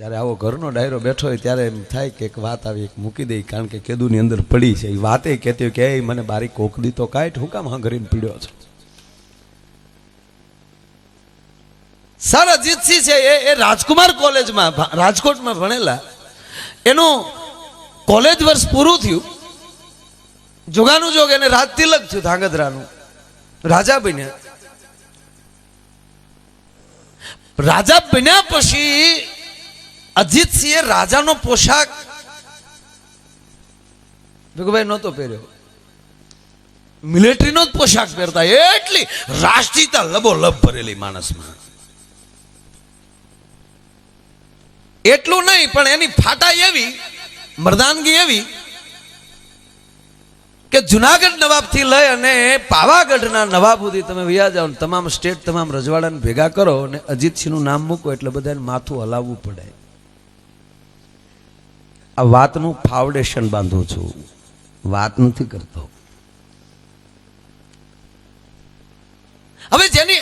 જ્યારે આવો ઘરનો ડાયરો બેઠો હોય ત્યારે એમ થાય કે એક વાત આવી, એક મૂકી દઈ કારણ કે કેદુની અંદર પડી છે. એ વાતે કહેતી હોય કે, એ મને બારી કોક દી તો કાંઈ હું કામ હાંગરીને પીડ્યો છો? સર છે એ એ રાજકુમાર કોલેજમાં રાજકોટમાં ભણેલા. એનું કોલેજ વર્ષ પૂરું થયું. જોગાનું જોગ એને રાજ તિલક થયું ધાંગધ્રાનું. રાજા બન્યા. રાજા બન્યા પછી અજીતસિંહે રાજાનો પોશાક ભીખુભાઈ નહોતો પહેર્યો. મિલિટરીનો જ પોશાક પહેરતા એટલી રાષ્ટ્રીયતા લબો લબ ભરેલી માણસમાં. એટલું નહીં, પણ એની ફાટાઈ એવી, મર્દાનગી એવી, કે જુનાગઢ નવાબથી લઈ અને પાવાગઢના નવાબ સુધી તમે વ્યા જાઓ તમામ સ્ટેટ, તમામ રજવાડાને ભેગા કરો અને અજીતસિંહનું નામ મૂકો એટલે બધાને માથું હલાવવું પડે. આ વાતનું ફાઉન્ડેશન બાંધું છું. વાત નથી કરતો. હવે જેની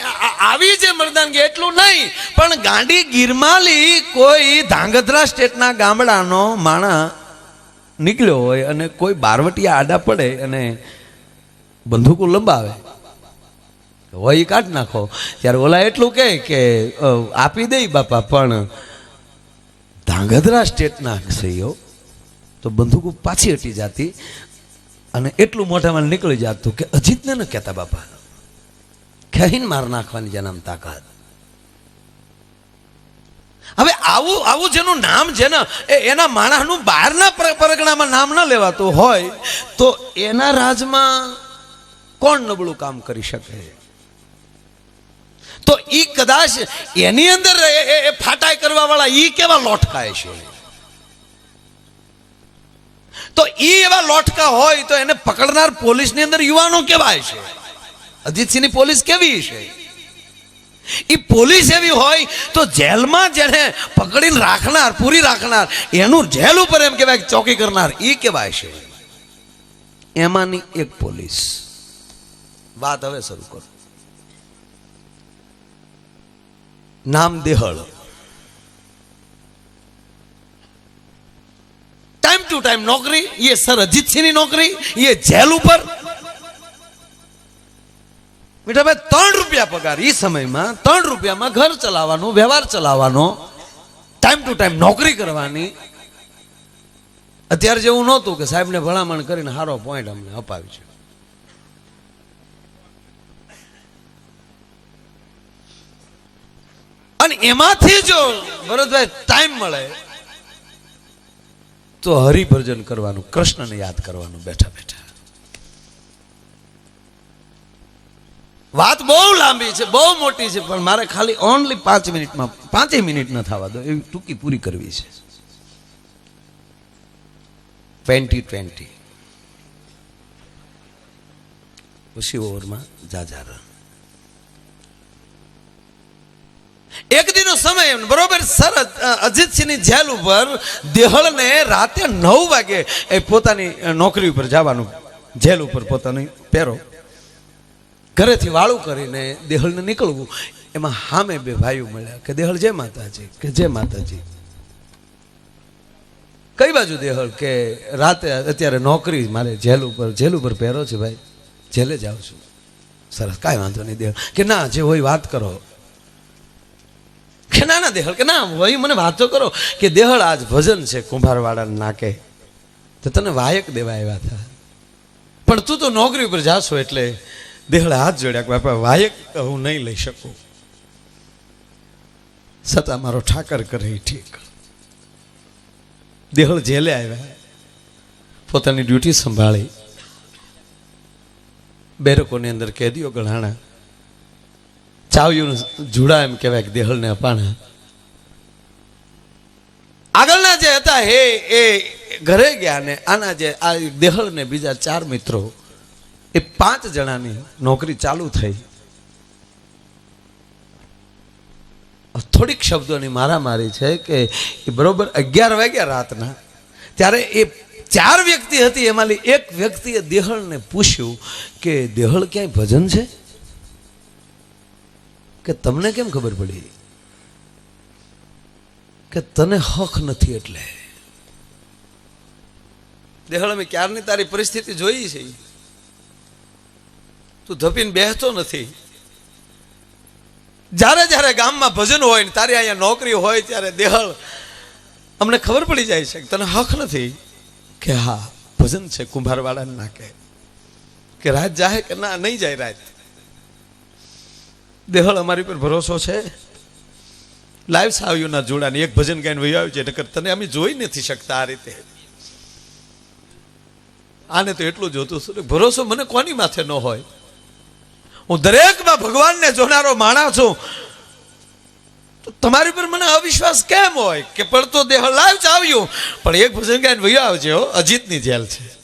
આવી જે મરદાનગી એટલું નહીં, પણ ગાંડી ગિરમાલી કોઈ ધાંગધ્રા સ્ટેટના ગામડાનો માણા નીકળ્યો હોય અને કોઈ બારવટીયા આડા પડે અને બંદૂકો લંબાવે હોય એ કાઢ નાખો. ત્યારે ઓલા એટલું કહે કે આપી દઈ બાપા, પણ ધાંગધ્રા સ્ટેટના હંસૈયો તો બંદૂકો પાછી હટી જાતી અને એટલું મોઢામાં નીકળી જતું કે અજીતને ન કહેતા બાપા. કહીને માર નાખવાની જન્મ તાકાત. હવે આવું આવું જેનું નામ છે ને એ એના માણસનું બહારના પર- પરગણામાં નામ ન લેવાતું હોય, તો એના રાજમાં કોણ નબળું કામ કરી શકે? તો ઈ કદાચ એની અંદર એ- એ- એ ફાટાઈ કરવા વાળા ઈ કેવા લોટકાય છે? તો ઈ એવા લોટકા હોય તો એને પકડનાર પોલીસની અંદર યુવાનો કેવાય છે? અજીતસિંહની પોલીસ કેવી છે? ઈ પોલીસ એવી હોય તો જેલમાં જેને પકડીને રાખનાર, પૂરી રાખનાર, એનું જેલ ઉપર એમ કહેવાય ચોકી કરનાર, ઈ કહેવાય છે? એમાંની એક પોલીસ. વાત હવે શરૂ કરો. નામ દેહળ. ટાઈમ ટુ ટાઈમ નોકરી, એ સર અજીતસિંહની નોકરી, એ જેલ ઉપર. મીઠાભાઈ ત્રણ રૂપિયા પગાર એ સમયમાં, ત્રણ રૂપિયામાં ઘર ચલાવવાનું, વ્યવહાર ચલાવવાનો. ટાઈમ ટુ ટાઈમ નોકરી કરવાની. અત્યારે જેવું નહોતું કે સાહેબને ભલામણ કરીને સારો પોઈન્ટ અમને અપાવી છે. અને એમાંથી જો ભરતભાઈ ટાઈમ મળે, તો હરિભજન કરવાનું, કૃષ્ણને યાદ કરવાનું બેઠા બેઠા. વાત બહુ લાંબી છે, બહુ મોટી છે, પણ મારે ખાલી ઓનલી પાંચ મિનિટમાં, પાંચેય મિનિટ ન થવા દો, એવી ટૂંકી પૂરી કરવી છે. ટ્વેન્ટી ટ્વેન્ટી પછી ઓવરમાં જાજા રન. એક દિનો સમય બરોબર, સર અજીતસિંહની જેલ ઉપર દેહળને રાતે નવ વાગે એ પોતાની નોકરી ઉપર જવાનું, જેલ ઉપર પોતાની પહેરો. ઘરેથી વાળું કરીને દેહળને નીકળવું. એમાં સામે બે ભાઈઓ મળ્યા કે, દેહળ જય માતાજી, કે જય માતાજી. કઈ બાજુ દેહળ કે, રાતે અત્યારે નોકરી મારે જેલ ઉપર જેલ ઉપર પહેરો છે ભાઈ, જેલે જાઉં છું. સરસ, કાંઈ વાંધો નહીં દેહળ. કે ના, જે હોય વાત કરો. કે ના ના દેહળ કે ના, વહી મને વાતો કરો કે દેહળ આજ ભજન છે કુંભારવાળાને નાકે. તો તને વાયક દેવા આવ્યા હતા. પણ તું તો નોકરી ઉપર જાશો એટલે દેહળ હાથ જોડ્યા કે, બાપા, વાયક હું નહીં લઈ શકું. છતાં મારો ઠાકર કરે ઠીક. દેહળ જેલે આવ્યા. પોતાની ડ્યુટી સંભાળી. બેરકોની અંદર કેદીઓ ગણાણા ચાવ્યું જુડા એમ કહેવાય કે દેહળને અપાણા. આગળના જે હતા હે એ ઘરે ગયા ને આના જે આ દેહળ ને બીજા ચાર મિત્રો, એ પાંચ જણાની નોકરી ચાલુ થઈ. થોડીક શબ્દોની મારામારી છે કે એ બરોબર અગિયાર વાગ્યા રાતના, ત્યારે એ ચાર વ્યક્તિ હતી એમાંથી એક વ્યક્તિએ દેહળને પૂછ્યું કે દેહળ ક્યાંય ભજન છે? કે તમને કેમ ખબર પડી? કે તને હક નથી એટલે. દેહળ, અમે ક્યારની તારી પરિસ્થિતિ જોઈ છે? તું ધપીને બેસતો નથી. જ્યારે જ્યારે ગામમાં ભજન હોય ને તારી અહીંયા નોકરી હોય ત્યારે દેહળ, અમને ખબર પડી જાય છે તને હક નથી કે હા, ભજન છે કુંભારવાળાને નાખે કે રાત જાહે કે ના, નહીં જાય રાત. દેહળ અમારી પર ભરોસો છે. લાઈવ સાવ્યુના જોડાની એક ભજન ગાઈને વહી આવ્યું છે, નકર તને અમે જોઈ નથી શકતા આ રીતે. આને તો એટલું જોતું છું ભરોસો મને કોની માથે ન હોય? હું દરેકમાં ભગવાનને જોનારો માણા છું. તો તમારી પર મને અવિશ્વાસ કેમ હોય? કે પડતો દેહ લાઈવ જ આવ્યું પણ એક ભજન ગાઈને વહી આવજે અજીતની જેલ છે.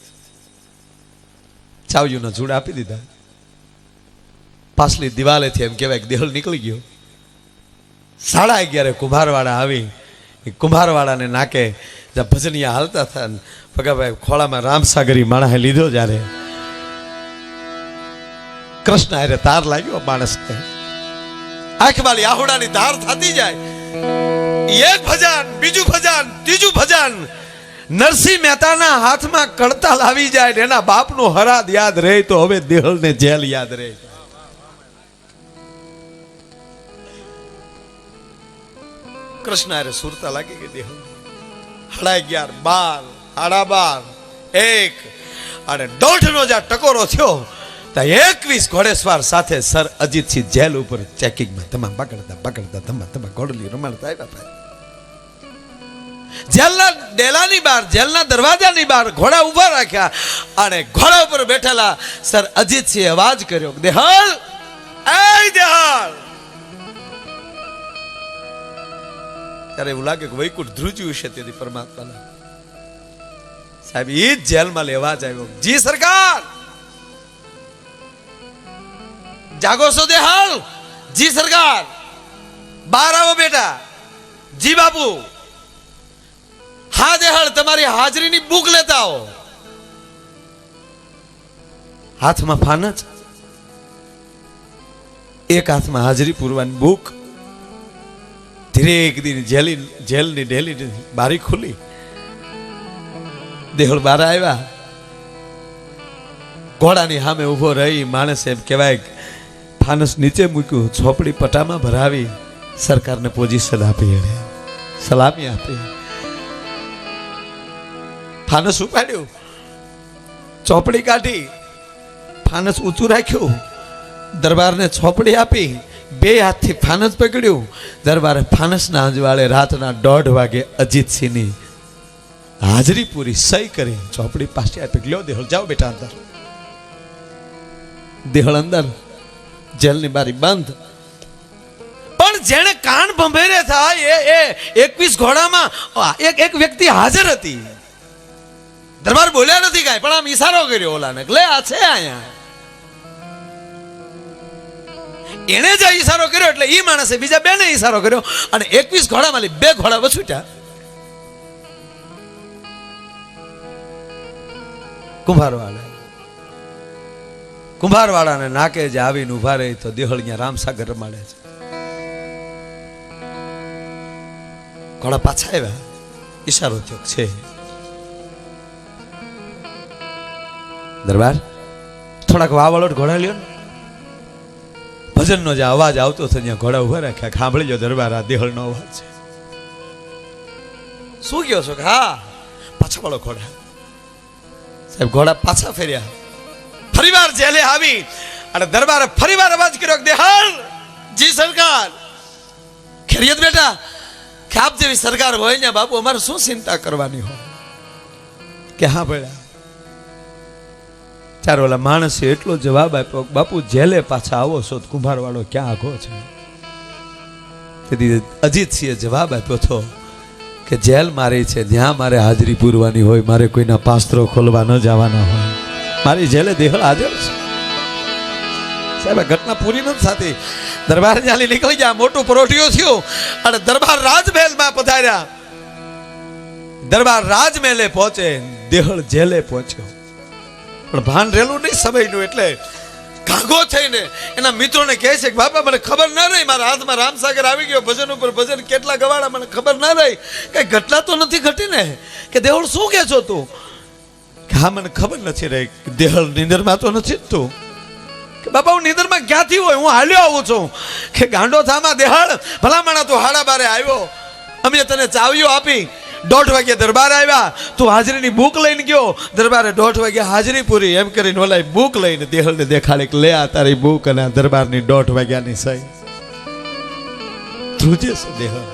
ચાવ્યું ના જોડ આપી દીધા. પાછલી દિવાલેથી એમ કહેવાય કે દેહલ નીકળી ગયો. સાડા અગિયારે કુંભારવાળા આવી. એ કુંભારવાળાને નાકે જ્યાં ભજનિયા હાલતા હતા ને, ભગાભાઈ ખોળામાં રામસાગરી માણસે લીધો જ્યારે. કૃષ્ણ હારે તાર લાગ્યો માણસને. આંખવાળી આહુડાની ધાર થતી જાય. એક ભજન, બીજું ભજન, ત્રીજું ભજન. નરસિંહ મહેતાના હાથમાં કડતાલ આવી જાય એના બાપનું હરાદ યાદ રહે તો હવે દેહલને જેલ યાદ રહે. કૃષ્ણ અરે સુરતા લાગી ગઈ દેહ. સાડા અગિયાર, બાર સાડા બાર, એક. અને દોઢનો જ્યાં ટકોરો થયો. ત્યાં એકવીસ ઘોડેસવાર સાથે સર અજીતસિંહ જેલ ઉપર ચેકિંગમાં તમામ પકડતા પકડતા તમામ તમા ઘોડલી રમાડતા આવ્યા હતા. જેલના ડેલાની બહાર, જેલના દરવાજાની બહાર ઘોડા ઊભા રાખ્યા અને ઘોડા ઉપર બેઠેલા સર અજીતસિંહ અવાજ કર્યો દેહળ એ દેહળ ત્યારે એવું લાગે કે વૈકુંઠ ધ્રુજ્યું છે તેથી પરમાત્માના. સાહેબ એ જ જેલમાં લેવા જ આવ્યો. જી સરકાર! જાગો છો દેહાલ જી સરકાર! બહાર આવો બેટા. જી બાપુ. હા દેહાળ તમારી હાજરીની બુક લેતા આવો. હાથમાં ફાનચ એક હાથમાં હાજરી પૂરવાની બુક. એક દિન જેલી જેલની ડેલી બારી ખુલી. દેહળ બાર આવ્યા. ઘોડાની સામે ઊભો રહી માણસ એમ કહેવાય ફાનસ નીચે મૂક્યું છોપડી પટામાં ભરાવી સરકારને પોઝિશન આપી એણે સલામી આપી. ફાનસ ઉપાડ્યું. ચોપડી કાઢી. ફાનસ ઊંચું રાખ્યું. દરબારને છોપડી આપી. બે હાથથી ફાનસ પકડ્યું. દરબારે ફાનસના અંજવાળે રાતના દોઢ વાગે અજીતસિંહની હાજરી પૂરી સહી કરી. ચોપડી પાસે આપી લ્યો દેહળ, જાઓ બેટા અંદર. દેહળ અંદર, જેલની બારી બંધ. પણ જેણે કાન ભંભેરે થાય એ એ એકવીસ ઘોડામાં એક એક વ્યક્તિ હાજર હતી. દરબાર બોલ્યા નથી કાંઈ, પણ આમ ઈશારો કર્યો ઓલાને. લે, આ છે અહીંયા. એણે જે ઈશારો કર્યો એટલે એ માણસે બીજા બેને ઈશારો કર્યો અને એકવીસ માલી બે ઘોડા વછૂટ્યા કુંભારવાળા. કુંભારવાળાને નાકે જે આવીને ઊભા રહી તો દેહળિયા રામસાગર રમાડે છે. ઘોડા પાછા આવ્યા. ઈશારો થયો છે. દરબાર, થોડાક વાવળો ઘોડા લ્યો ને. ભજનનો જે અવાજ આવતો હતો ત્યાં ઘોડા ઊભા રાખ્યા. સાંભળી લો દરબાર, આ દેહળનો અવાજ છે. શું કહો છો? કે હા, પાછા વાળો ઘોડા. સાહેબ, ઘોડા પાછા ફેર્યા. ફરીવાર જેલે આવી અને દરબારે ફરીવાર અવાજ કર્યો કે જી સરકાર. ખેરિયત બેટા, કે જેવી સરકાર હોય ને બાપુ, અમારે શું ચિંતા કરવાની હોય? કે હા ભેડા ચાર ઓલા માણસે એટલો જવાબ આપ્યો બાપુ, જેલે પાછા આવો છો તો કુંભારવાળો ક્યાં આઘો છે? તેથી અજીતસિંહે જવાબ આપ્યો હતો કે, જેલ મારી છે, જ્યાં મારે હાજરી પૂરવાની હોય, મારે કોઈના પાસ્ત્રો ખોલવા ન જવાના હોય. મારી જેલે દેહળ હાજર છે. સાહેબ ઘટના પૂરી નથી થતી. દરબાર ચાલી નીકળી ગયા, મોટું પરોઠિયો થયું અને દરબાર રાજમહેલમાં પધાર્યા. દરબાર રાજમહેલે પહોંચે, દેહળ જેલે પહોંચ્યો. પણ ભાન રહેલું નહીં સમયનું એટલે ઘાઘો થઈને એના મિત્રોને કહે છે કે, બાપા, મને ખબર ના રહી, મારા હાથમાં રામસાગર આવી ગયો, ભજન ઉપર ભજન, કેટલા ગવાડા મને ખબર ન રહી. કઈ ઘટના તો નથી ઘટી ને? કે દેવળ શું કહે છો તું? કે, હા, મને ખબર નથી રહી, દેહળ નિંદરમાં તો નથી તું. કે, બાપા, હું નિંદરમાં ક્યાંથી હોય? હું હાલ્યો આવું છું. કે ગાંડો થામાં દેહાડ ભલામણા તું હાડા બારે આવ્યો. અમે તને ચાવીઓ આપી. દોઢ વાગ્યા દરબાર આવ્યા. તું હાજરીની બુક લઈને ગયો. દરબારે દોઢ વાગ્યા હાજરી પૂરી. એમ કરીને ઓલાય બુક લઈને દેહલને દેખાડે લે આ તારી બુક અને આ દરબારની દોઢ વાગ્યાની સહી. ધ્રુજે છે દેહળ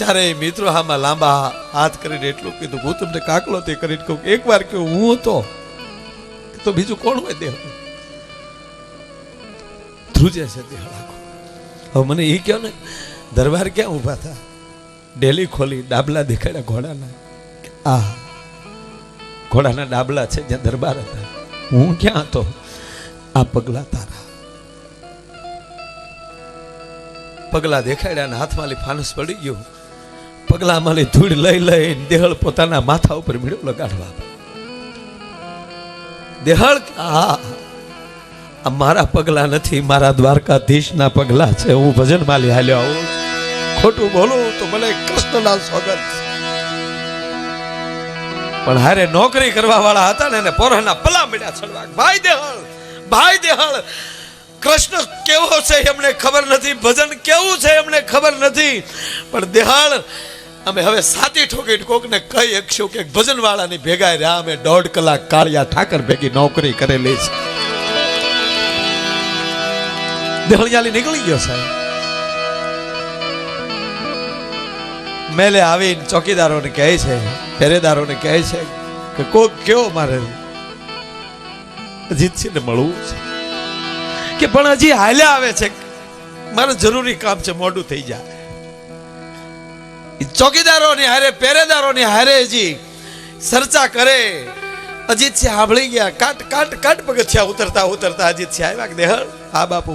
ચારે મિત્રો હામાં લાંબા હાથ કરીને એટલું કીધું, હું તમને કાકલો તે કરીને કહું એક વાર કહ્યું હું હતો. તો બીજું કોણ હોય દેહ ધ્રુજે છે દેહ આખો હવે મને એ કહો ને, દરબાર ક્યાં ઊભા હતા ડેલી ખોલી ડાબલા દેખાડ્યા ઘોડાના. આ ઘોડાના ડાબલા છે જ્યાં દરબાર હતા. હું ક્યાં હતો? આ પગલા તારા. પગલા દેખાડ્યા અને હાથમાંથી ફાનસ પડી ગયું. પગલામાંથી ધૂળ લઈ લઈ દેહળ પોતાના માથા ઉપર મીડું લગાડવા. દેહળ, આ મારા પગલા નથી, મારા દ્વારકાધીશના પગલા છે. હું ભજન માલી હાલ્યો આવું ખોટું બોલું તો મને કૃષ્ણના સ્વાગત પણ હારે નોકરી કરવા વાળા હતા ને, એને પોરાના પલા મળ્યા છડવા ભાઈ દેહળ ભાઈ દેહળ, કૃષ્ણ કેવો છે એમને ખબર નથી, ભજન કેવું છે એમને ખબર નથી. પણ દેહાળ, અમે હવે સાતી ઠોકી કોકને કહી શકશું કે ભજન વાળાની ભેગા રહ્યા, અમે દોઢ કલાક કાળિયા ઠાકર ભેગી નોકરી કરેલી છે. દેહળિયાલી નીકળી ગયો સાહેબ મેલે આવીને ચોકીદારોને કહે છે પહેરેદારોને કહે છે કે કોક કયો મારે અજીતસિંહને મળવું છે કે પણ હજી હાલ્યા આવે છે મારે જરૂરી કામ છે, મોડું થઈ જાય. ચોકીદારોની હારે પહેરેદારોની હારે હજી ચર્ચા કરે. અજીતસિંહ સાંભળી ગયા, કાટ કાટ કાટ પગથિયા ઉતરતા ઉતરતા અજીતસિંહ આવ્યા દેહળ? હા, બાપુ.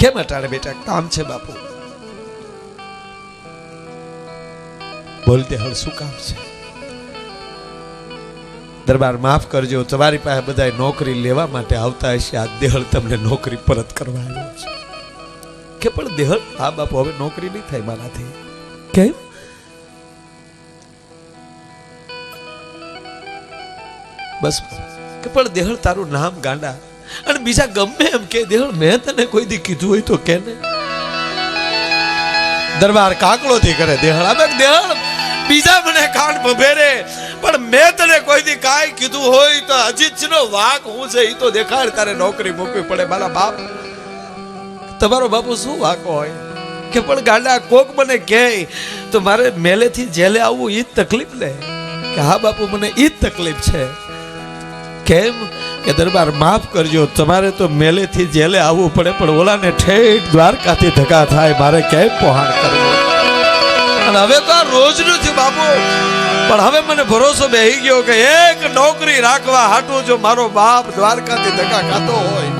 કેમ અટાડે બેટા? કામ છે બાપુ. બોલતે હળ શું કામ છે? દરબાર માફ કરજો, તમારી પાસે બધા નોકરી લેવા માટે આવતા હશે. આ દેહળ તમને નોકરી પરત કરવા આવ્યો છે. કે પણ દેહળ, હા બાપુ, હવે નોકરી નહીં થાય મારાથી. કેમ? બસ. કે પણ દેહળ તારું નામ ગાંડા. અને બીજા ગમે એમ કે દેવ મેં તને કોઈ દી કીધું હોય તો કે ને. દરબાર કાકડો થી કરે દેહળ અમે દેહળ બીજા મને કાન ભભેરે, પણ મેં તને કોઈ દી કાંઈ કીધું હોય તો અજીત નો વાક હું છે એ તો દેખાડ, તારે નોકરી મૂકવી પડે, મારા બાપ. તમારો બાપુ શું વાકો હોય? કે પણ ગાડા કોક મને કહે, તો મારે મેલેથી જેલે આવવું એ જ તકલીફ લે કે હા બાપુ, મને એ જ તકલીફ છે. કેમ? કે દરબાર, માફ કરજો, તમારે તો મેલેથી જેલે આવવું પડે, પણ ઓલાને ઠેઠ દ્વારકાથી ધક્કા થાય, મારે કેમ પહોંચ કરવો? અને હવે તો આ રોજનું છે બાપુ. પણ હવે મને ભરોસો બેહી ગયો કે એક નોકરી રાખવા હાટું જો મારો બાપ દ્વારકાથી ધક્કા ખાતો હોય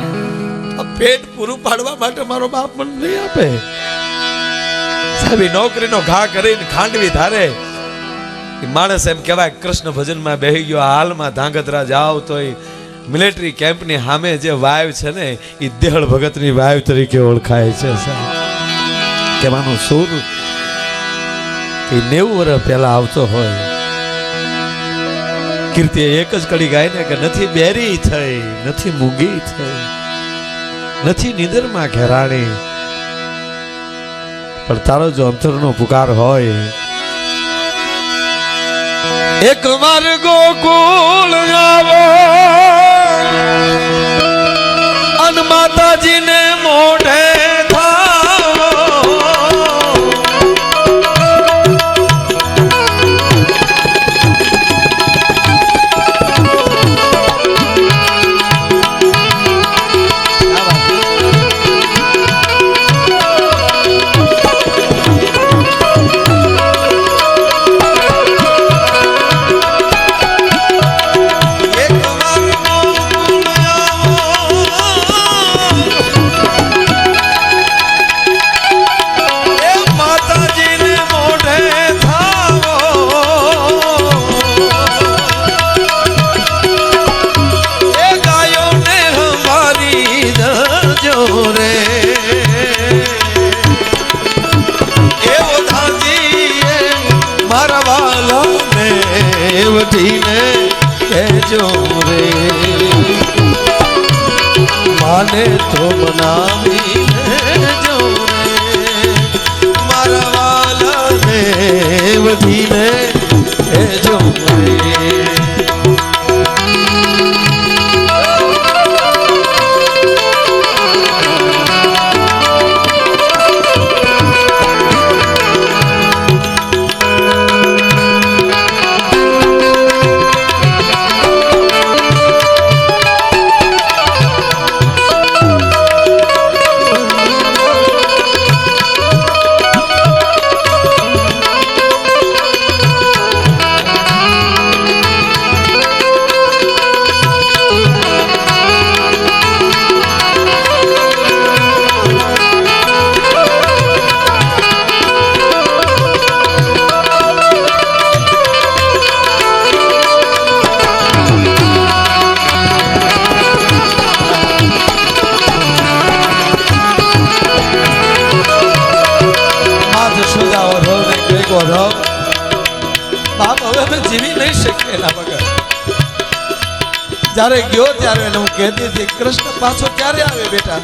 પેટ પૂરું પાડવા માટે મારો બાપ મને નહીં આપે. સાહેબ નોકરીનો ઘા કરીને ખાંડવી ધારે. માણસ એમ કહેવાય કૃષ્ણ ભજનમાં બેહી ગયો હાલમાં ધાંગધ્રા જાવ તોય મિલિટરી કેમ્પની સામે જે વાવ છે ને એ દેહળ ભગતની વાવ તરીકે ઓળખાય છે કહેવાનું શું? એ નેવું વર્ષ પહેલા આવતો હોય. કીર્તિ એક જ કડી ગાય ને કે નથી બેરી થઈ, નથી મૂંગી થઈ, નથી નિંદરમાં ઘેરાણી પણ તારો જો અંતરનો પુકાર હોય, એક માર્ગો ગોકુળ આવો અન માતાજીને મોઢે વટીને કહેજો રે. માને તો બનાવી જો રે. મારા વાલાને વટીને કહેજો રે. ને અમે જીવી નહીં શકીએ એના વગર. જ્યારે ગયો ત્યારે એને હું કહેતી હતી, કૃષ્ણ, પાછો ક્યારે આવે બેટા?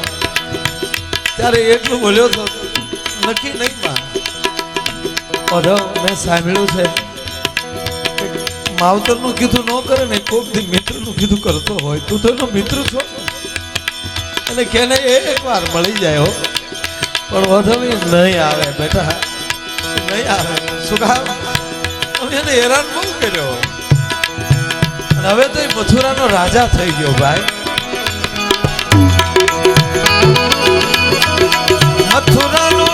ત્યારે એટલું બોલ્યો તો, નક્કી નહીં માં. મેં સાંભળ્યું છે માવતરનું કીધું ન કરે ને કોક દી મિત્રનું કીધું કરતો હોય. તું તો એનો મિત્ર છો. અને કેને એક વાર મળી જાય હો. પણ વધુ નહીં આવે બેટા. એને હેરાન બહુ કર્યો હવે તો એ મથુરાનો રાજા થઈ ગયો ભાઈ. મથુરાનો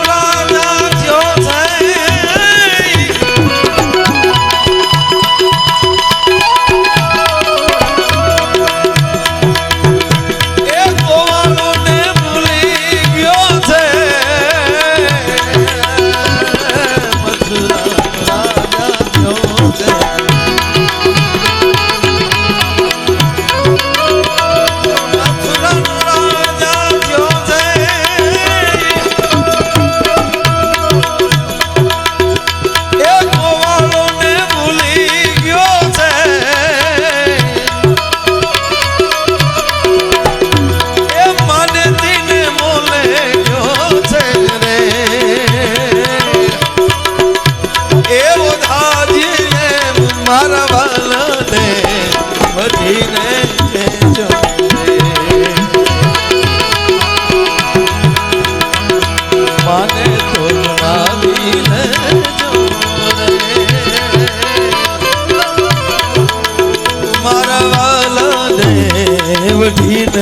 বুঝি